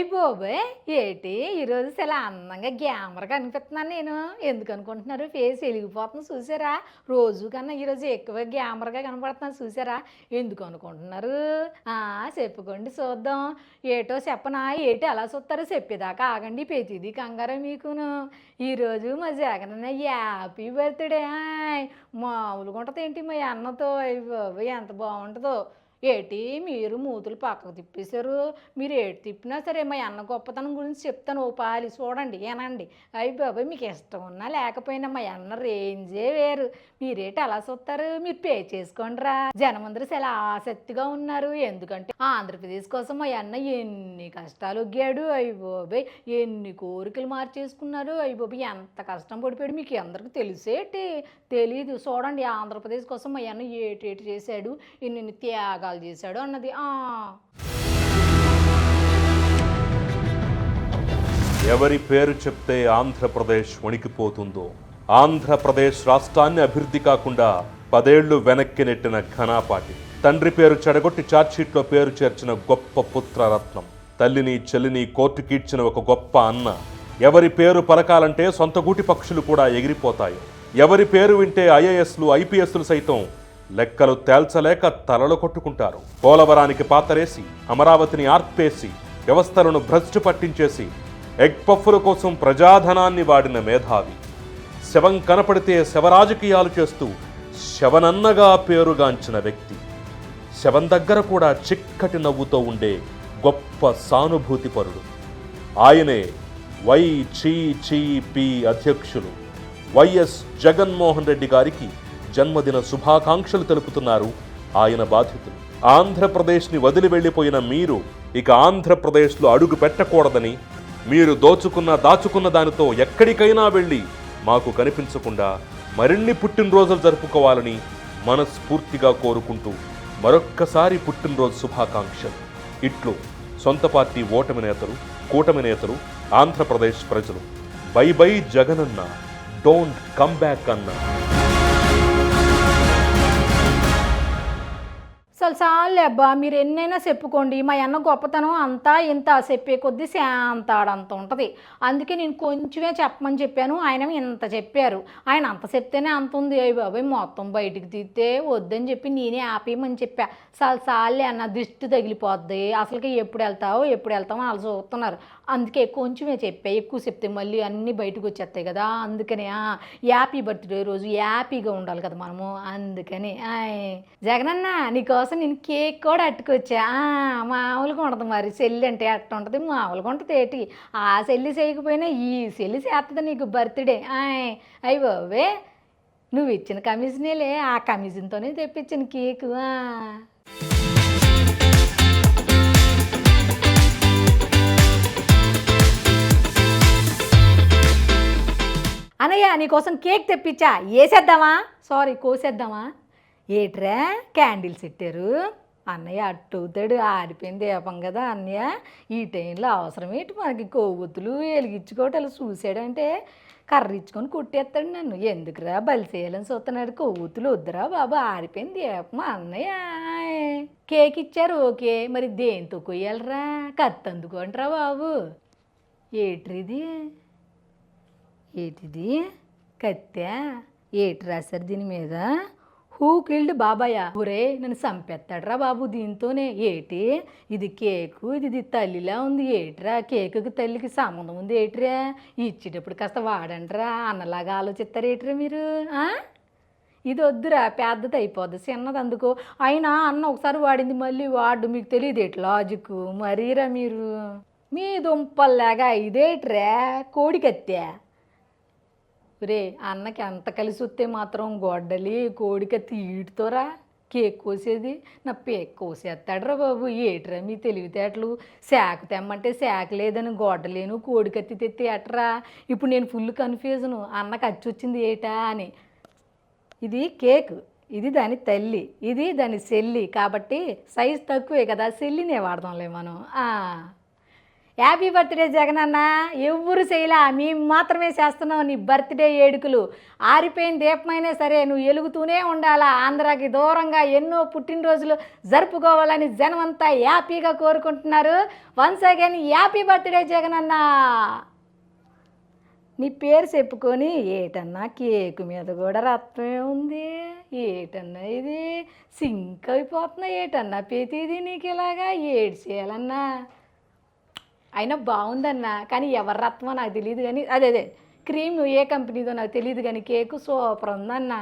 అయ్యి బాబోయ్ ఏటి? ఈరోజు చాలా అందంగా గ్యామర్గా అనిపిస్తున్నాను నేను. ఎందుకు అనుకుంటున్నారు? ఫేస్ వెలిగిపోతుంది చూసారా? రోజు కన్నా ఈరోజు ఎక్కువ గ్యామర్గా కనపడుతున్నాను చూసారా? ఎందుకు అనుకుంటున్నారు? చెప్పుకోండి చూద్దాం. ఏటో చెప్పనా? ఏటి అలా చూస్తారో? చెప్పేదాకా ఆగండి ప్రతిదీ కంగారం మీకును. ఈరోజు మా జగనన్న హ్యాపీ బర్త్డే. మామూలుగా ఉంటుంది ఏంటి మా అన్నతో? అయ్యి బాబోయ్ ఎంత బాగుంటుందో. ఏటి మీరు మూతులు పక్కకు తిప్పేశారు? మీరు ఏటి తిప్పినా సరే మా అన్న గొప్పతనం గురించి చెప్తాను. ఓ పాలి చూడండి ఏనండి అయ్యి బాబాయ్ మీకు ఇష్టం ఉన్నా లేకపోయినా మా అన్న రేంజే వేరు. మీరేటి అలా చూస్తారు? మీరు పే చేసుకోండిరా జనమందరూ చాలా ఆసక్తిగా ఉన్నారు. ఎందుకంటే ఆంధ్రప్రదేశ్ కోసం మా అన్న ఎన్ని కష్టాలు ఒగ్గాడు. అయ్యి బాబాయ్ ఎన్ని కోరికలు మార్చేసుకున్నారు. అయ్యి బాబాయ్ ఎంత కష్టం పడిపోయాడు మీకు అందరికి తెలిసేటి తెలియదు చూడండి ఆంధ్రప్రదేశ్ కోసం మా అన్న ఏటేటి చేశాడు. ఎన్ని కాల్ చేశాడు అన్నది. ఆ. ఎవరి పేరు చెప్తే ఆంధ్రప్రదేశ్ వణికిపోతుందో ఆంధ్రప్రదేశ్ రాష్ట్రాన్ని అభివృద్ధి కాకుండా పదేళ్ళు వెనక్కి నెట్టిన ఘనాపాటి. తండ్రి పేరు చెడగొట్టి చార్జ్షీట్లో పేరు చేర్చిన గొప్ప పుత్రరత్నం తల్లిని చెల్లిని కోర్టుకీడ్చిన ఒక గొప్ప అన్న. ఎవరి పేరు పలకాలంటే సొంత గూటి పక్షులు కూడా ఎగిరిపోతాయి. ఎవరి పేరు వింటే ఐఏఎస్లు ఐపీఎస్లు సైతం లెక్కలు తేల్చలేక తలలు కొట్టుకుంటారు. పోలవరానికి పాతరేసి అమరావతిని ఆర్పేసి వ్యవస్థలను భ్రష్టు పట్టించేసి ఎగ్ పఫ్ఫుల కోసం ప్రజాధనాన్ని వాడిన మేధావి. శవం కనపడితే శవరాజకీయాలు చేస్తూ శవనన్నగా పేరుగాంచిన వ్యక్తి. శవం దగ్గర కూడా చిక్కటి నవ్వుతో ఉండే గొప్ప సానుభూతిపరుడు ఆయనే వై చీ చీ పి అధ్యక్షులు. వైఎస్ జగన్మోహన్ రెడ్డి గారికి జన్మదిన శుభాకాంక్షలు తెలుపుతున్నారు ఆయన బాధితులు. ఆంధ్రప్రదేశ్ని వదిలి వెళ్ళిపోయిన మీరు ఇక ఆంధ్రప్రదేశ్లో అడుగు పెట్టకూడదని మీరు దోచుకున్న దాచుకున్న దానితో ఎక్కడికైనా వెళ్ళి మాకు కనిపించకుండా మరిన్ని పుట్టినరోజులు జరుపుకోవాలని మనస్ఫూర్తిగా కోరుకుంటూ మరొక్కసారి పుట్టినరోజు శుభాకాంక్షలు. ఇట్లు సొంత పార్టీ ఓటమి నేతలు కూటమి నేతలు ఆంధ్రప్రదేశ్ ప్రజలు. బై బై జగనన్న డోంట్ కమ్ బ్యాక్ అన్నా. అసలు చాలే అబ్బా మీరు ఎన్నైనా చెప్పుకోండి మా అన్న గొప్పతనం అంతా ఇంత చెప్పే కొద్దీ శాంతాడంత ఉంటుంది. అందుకే నేను కొంచెమే చెప్పమని చెప్పాను ఆయన ఇంత చెప్పారు. ఆయన అంత చెప్తేనే అంత ఉంది. అయ్యి బాబాయ్ మొత్తం బయటికి తీస్తే వద్దని చెప్పి నేనే ఆపేయమని చెప్పా. చాలు చాలే అన్న దిష్టి తగిలిపోద్ది. అసలుకి ఎప్పుడు వెళ్తావు ఎప్పుడు వెళ్తావో వాళ్ళు చూస్తున్నారు. అందుకే కొంచెమే చెప్పా. ఎక్కువ చెప్తే మళ్ళీ అన్నీ బయటకు వచ్చేస్తాయి కదా అందుకనే ఆ, హ్యాపీ బర్త్డే రోజు హ్యాపీగా ఉండాలి కదా మనము అందుకని. ఆయ్. జగనన్న నీకోసం నేను కేక్ కూడా అట్టుకొచ్చా. ఆ, మామూలుగా ఉండదు మరి. చెల్లి అంటే అట్ట ఉంటుంది. మామూలుగా ఉంటుంది ఏటి? ఆ చెల్లి చేయకపోయినా ఈ చెల్లి చేస్తుంది నీకు బర్త్డే. ఆయ్ అయ్యి బాబే నువ్వు ఇచ్చిన కమిషనేలే. ఆ కమిషన్తోనే తెప్పించిన కేకు. ఆ. అనయ్య నీకోసం కేక్ తెప్పించా. వేసేద్దామా సారీ కోసేద్దామా? ఏట్రా క్యాండిల్స్ పెట్టారు అన్నయ్య అట్టవుతాడు ఆరిపోయింది దీపం కదా అన్నయ్య. ఈ టైంలో అవసరం ఏంటి మనకి కొవ్వొత్తులు వెలిగించుకోవటం చూసాడంటే కర్ర ఇచ్చుకొని కుట్టేస్తాడు నన్ను. ఎందుకురా బలిసేయాలని చూస్తున్నాడు? కొవ్వొత్తులు వద్దురా బాబు ఆరిపోయింది దీపం అన్నయ్య. కేక్ ఇచ్చారు ఓకే. మరి దేంతో కొయ్యాలరా? కత్తి అందుకోండిరా బాబు. ఏట్రిది ఏటిది? కత్తె? ఏటి రాశారు దీని మీద? హూ కిల్డ్ బాబాయ్? ఒరే నన్ను చంపేస్తాడరా బాబు దీంతోనే. ఏటి? ఇది కేకు ఇది ఇది తల్లిలా ఉంది. ఏట్రా? కేకుకి తల్లికి సంబంధం ఉంది ఏట్రా? ఇచ్చేటప్పుడు కాస్త వాడండిరా. అన్నలాగా ఆలోచిస్తారు ఏట్రా మీరు? ఇది వద్దురా పెద్దది అయిపోద్ది చిన్నది అందుకో. అయినా అన్న ఒకసారి వాడింది మళ్ళీ వాడు మీకు తెలియదు ఎట్ లాజిక్ మరీరా మీరు? మీ దుంపల్లాగా ఇదేట్రా? కోడికత్తే రే అన్నకి ఎంత కలిసి వస్తే మాత్రం గొడ్డలి కోడికత్తి ఈటుతోరా కేక్ కోసేది? నా పేక్ కోసేస్తాడరా బాబు ఏట్రా మీ తెలివితేటలు? శాఖ తెమ్మంటే శాఖ లేదని గొడ్డలేను కోడికత్తి తెత్తి ఎట్రా? ఇప్పుడు నేను ఫుల్ కన్ఫ్యూజను అన్నకు అచ్చి వచ్చింది ఏటా అని. ఇది కేక్ ఇది దాని తల్లి ఇది దాని సెల్లి కాబట్టి సైజ్ తక్కువే కదా సెల్లినే వాడదాంలే మనం. హ్యాపీ బర్త్డే జగనన్న. ఎవ్వరు చేయలా. మేము మాత్రమే చేస్తున్నావు నీ బర్త్డే ఏడుకులు. ఆరిపోయిన దీపమైనా సరే నువ్వు ఎలుగుతూనే ఉండాలా. ఆంధ్రాకి దూరంగా ఎన్నో పుట్టినరోజులు జరుపుకోవాలని జనం అంతా హ్యాపీగా కోరుకుంటున్నారు. వన్స్ అగైన్ హ్యాపీ బర్త్డే జగనన్న. నీ పేరు చెప్పుకొని ఏటన్నా కేకు మీద కూడా రత్నమే ఉంది. ఏటన్నా ఇది? సింక్ అయిపోతున్నా ఏటన్నా. ప్రతిదీ నీకు ఇలాగా ఏడు చేయాలన్నా అయినా బాగుందన్న కానీ ఎవరి రత్మో నాకు తెలియదు కానీ అదే అదే క్రీమ్ ఏ కంపెనీదో నాకు తెలియదు కానీ కేకు సూపర్ ఉందన్నా.